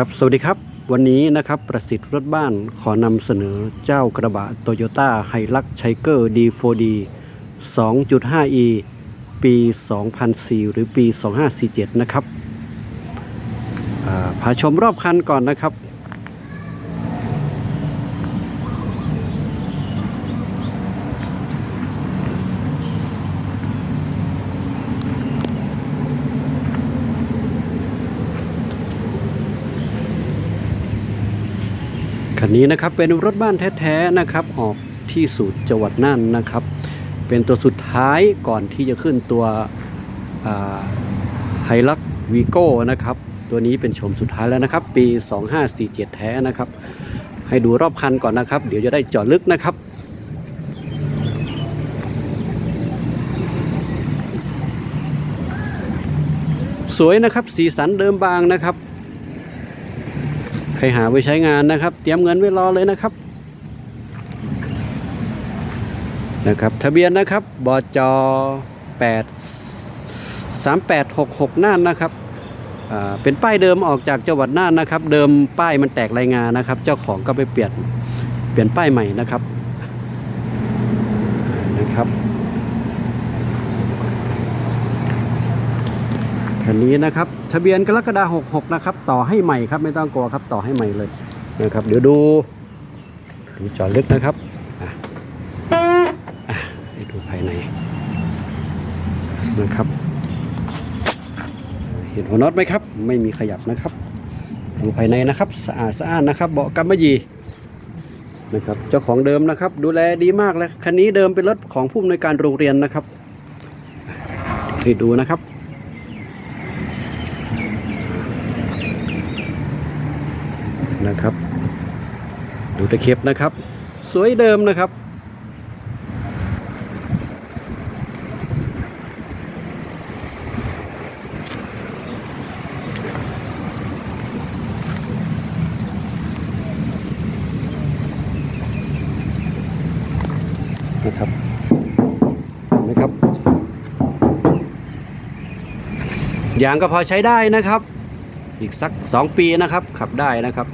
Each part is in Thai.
ครับสวัสดีครับวันนี้นะครับประสิทธิ์รถบ้านขอนำเสนอเจ้ากระบะโตโยต้าไฮลักไชเกอร์ D4D 2.5e ปี 2004 หรือปี 2547 นะครับอ่าพาชมรอบคันก่อนนะครับ คันนี้นะครับเป็นรถบ้านแท้ๆนะครับออกที่สูตรจังหวัดน่านนะครับ เป็นตัวสุดท้ายก่อนที่จะขึ้นตัวไฮลักวีโก้นะครับตัวนี้เป็นชมสุดท้ายแล้วนะครับ ปี 2547 แท้นะครับ ให้ดูรอบคันก่อนนะครับ เดี๋ยวจะได้เจาะลึกนะครับสวยนะครับสีสันเดิมบางนะครับ หาไว้ใช้งานนะครับ เตรียมเงินไว้รอเลยนะครับนะครับ ทะเบียนนะครับบจ8 3866น่านนะครับเป็นป้ายเดิมออกจากจังหวัดน่านนะครับ เดิมป้ายมันแตกรายงานนะครับ เจ้าของก็ไปเปลี่ยนเปลี่ยนป้ายใหม่นะครับนะครับ คันนี้นะครับทะเบียนกรกฎาคม66นะครับ ต่อให้ใหม่ครับไม่ต้องกลัวครับต่อให้ใหม่เลยนะครับ เดี๋ยวดูดูจอลึกนะครับอะอะให้ดูภายในนะครับ เห็นหัวน็อตไหมครับ ไม่มีขยับนะครับ ดูภายในนะครับสะอาดสะอาดนะครับ เบาะกำมะหยี่นะครับเจ้าของเดิมนะครับ ดูแลดีมากเลยคันนี้เดิมเป็นรถของผู้อำนวยการโรงเรียนนะครับให้ดูนะครับ นะครับ ดูตะเข็บนะครับ สวยเดิมนะครับ นะครับเห็นไหมครับ ยางก็พอใช้ได้นะครับอีกสัก 2 ปีนะครับ ขับได้นะครับ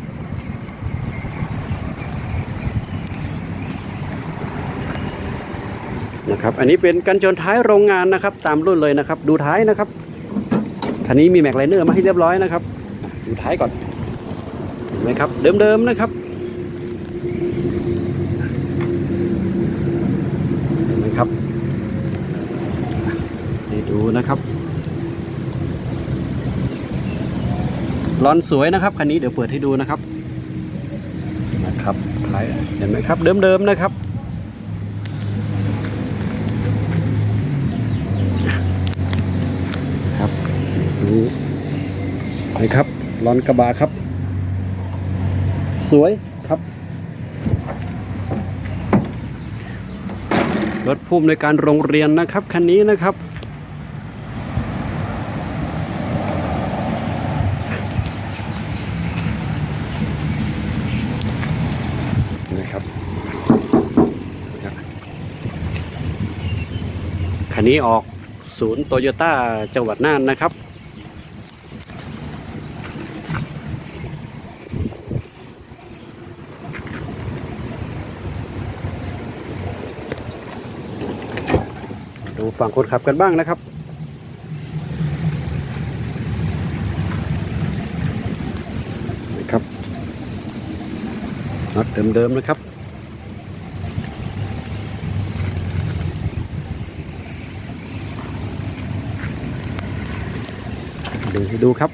นะครับอันนี้เป็นกันชนท้ายโรงงานนะครับ ตามรุ่นเลยนะครับ ดูท้ายนะครับคันนี้มีแม็กไลเนอร์มาให้เรียบร้อยนะครับดูท้ายก่อนเห็นไหมครับเดิมๆนะครับเห็นไหมครับให้ดูนะครับร้อนสวยนะครับคันนี้เดี๋ยวเปิดให้ดูนะครับนะครับท้ายเห็นไหมครับเดิมๆนะครับ ดูนะครับร้อนกระบะครับ สวยครับ รถพุ่มในการโรงเรียนนะครับคันนี้นะครับนะครับคันนี้ออกศูนย์โตโยต้าจังหวัดน่านนะครับ ดูฝั่งคนขับกันบ้างนะครับ นะครับน็อตเดิมๆนะครับดูให้ดูครับ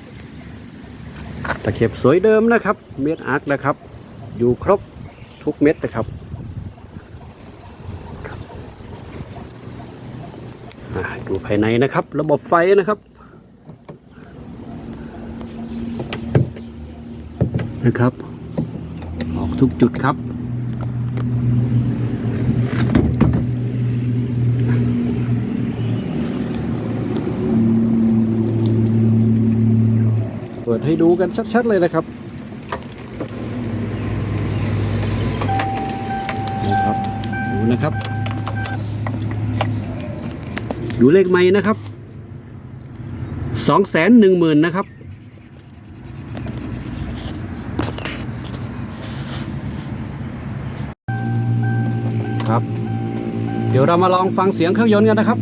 ตะเข็บสวยเดิมนะครับ เม็ดอาร์คนะครับ อยู่ครบทุกเม็ดนะครับ อ่า ดูภายในนะครับ ระบบไฟนะครับนะครับ ออกทุกจุดครับ เปิดให้ดูกันชัดๆเลยนะครับนะครับ ดูนะครับ ดูเลขไม้นะครับสองแสนหนึ่งหมื่นนะครับ ครับ เดี๋ยวเรามาลองฟังเสียงเครื่องยนต์กันนะครับ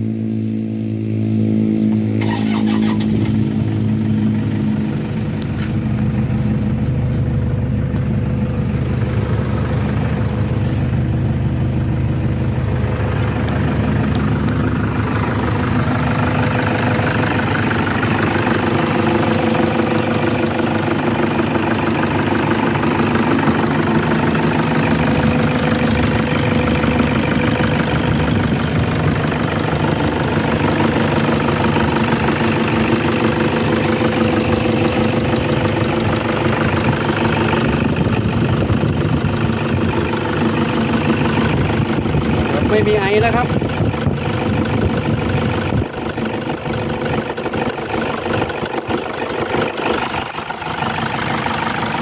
ไม่มีไอนะครับ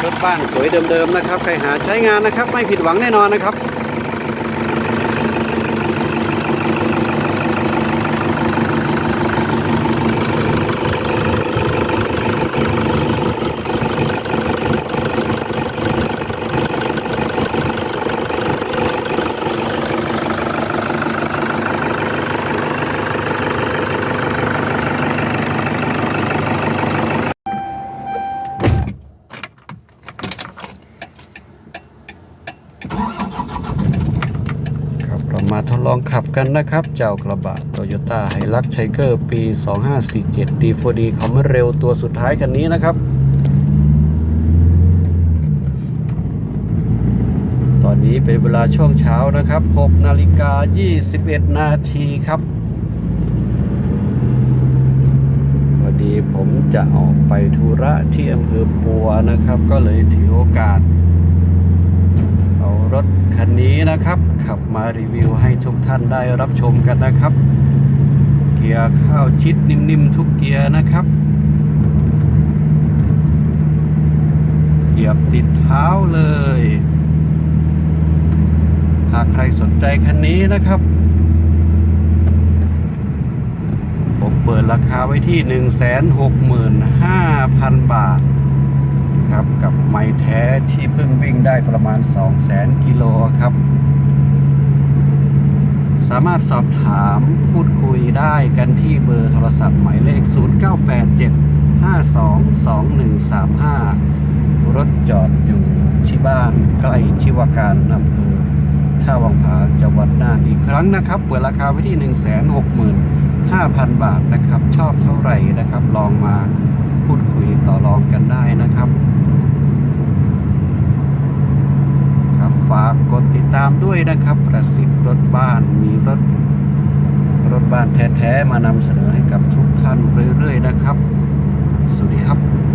รถบ้านสวยเดิมๆนะครับ ใครหาใช้งานนะครับ ไม่ผิดหวังแน่นอนนะครับ มาทดลองขับกันนะครับ เจ้ากระบะ Toyota h i l u x Tiger ปี 2547 D4D เขาไม่เร็วตัวสุดท้ายคันนี้นะครับ ตอนนี้เป็นเวลาช่วงเช้านะครับ 6 นาฬิกา 21 นาทีครับพอดีผมจะออกไปธุระที่อำเภอปัวนะครับ ก็เลยถือโอกาส รถคันนี้นะครับ ขับมารีวิวให้ทุกท่านได้รับชมกันนะครับ เกียร์เข้าวชิดนิ่มๆทุกเกียร์นะครับเหยียบติดเท้าเลย หากใครสนใจคันนี้นะครับ ผมเปิดราคาไว้ที่ 165,000 บาท ครับกับไม้แท้ที่เพิ่งวิ่งได้ประมาณ 200,000กิโลครับ สามารถสอบถามพูดคุยได้กันที่เบอร์โทรศัพท์หมายเลข 0987522135 รถจอดอยู่ที่บ้านใกล้ชิวการอำเภอท่าวังผาจังหวัดน่านอีกครั้งนะครับ เปิดราคาไว้ที่ 165,000 บาทนะครับ ชอบเท่าไหร่นะครับ ลองมา พูดคุยต่อรองกันได้นะครับ ครับฝากกดติดตามด้วยนะครับ ประสิทธิ์รถบ้านมีรถรถบ้านแท้ ๆ มานำเสนอให้กับทุกท่านเรื่อย ๆ นะครับ สวัสดีครับ